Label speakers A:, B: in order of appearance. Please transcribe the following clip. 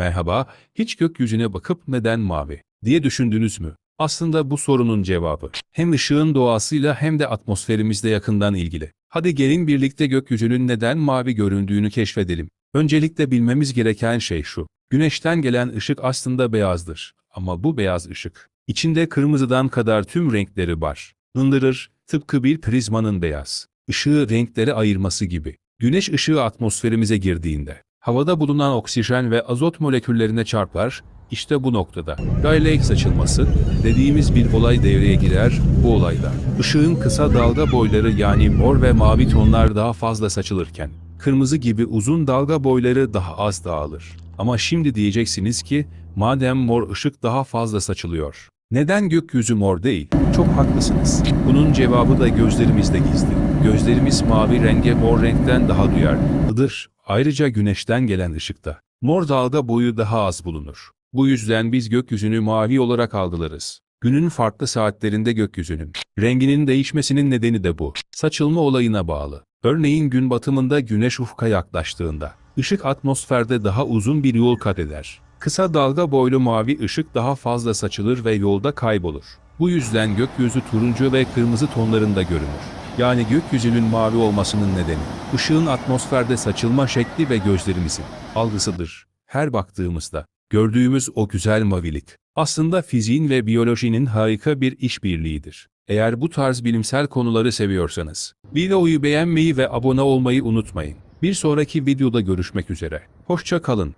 A: Merhaba, hiç gökyüzüne bakıp neden mavi diye düşündünüz mü? Aslında bu sorunun cevabı hem ışığın doğasıyla hem de atmosferimizle yakından ilgili. Hadi gelin birlikte gökyüzünün neden mavi göründüğünü keşfedelim. Öncelikle bilmemiz gereken şey şu. Güneşten gelen ışık aslında beyazdır. Ama bu beyaz ışık, içinde kırmızıdan kadar tüm renkleri var. Indırır, tıpkı bir prizmanın beyaz. Işığı renklere ayırması gibi. Güneş ışığı atmosferimize girdiğinde, havada bulunan oksijen ve azot moleküllerine çarpar, işte bu noktada Rayleigh saçılması dediğimiz bir olay devreye girer, bu olayda ışığın kısa dalga boyları yani mor ve mavi tonlar daha fazla saçılırken, kırmızı gibi uzun dalga boyları daha az dağılır. Ama şimdi diyeceksiniz ki, madem mor ışık daha fazla saçılıyor, neden gökyüzü mor değil? Çok haklısınız. Bunun cevabı da gözlerimizde gizli. Gözlerimiz mavi renge mor renkten daha duyarlıdır. Ayrıca güneşten gelen ışıkta mor dalga boyu daha az bulunur. Bu yüzden biz gökyüzünü mavi olarak algılarız. Günün farklı saatlerinde gökyüzünün renginin değişmesinin nedeni de bu. Saçılma olayına bağlı. Örneğin gün batımında güneş ufka yaklaştığında ışık atmosferde daha uzun bir yol kat eder. Kısa dalga boylu mavi ışık daha fazla saçılır ve yolda kaybolur. Bu yüzden gökyüzü turuncu ve kırmızı tonlarında görünür. Yani gökyüzünün mavi olmasının nedeni, ışığın atmosferde saçılma şekli ve gözlerimizin algısıdır. Her baktığımızda gördüğümüz o güzel mavilik aslında fiziğin ve biyolojinin harika bir işbirliğidir. Eğer bu tarz bilimsel konuları seviyorsanız, videoyu beğenmeyi ve abone olmayı unutmayın. Bir sonraki videoda görüşmek üzere. Hoşça kalın.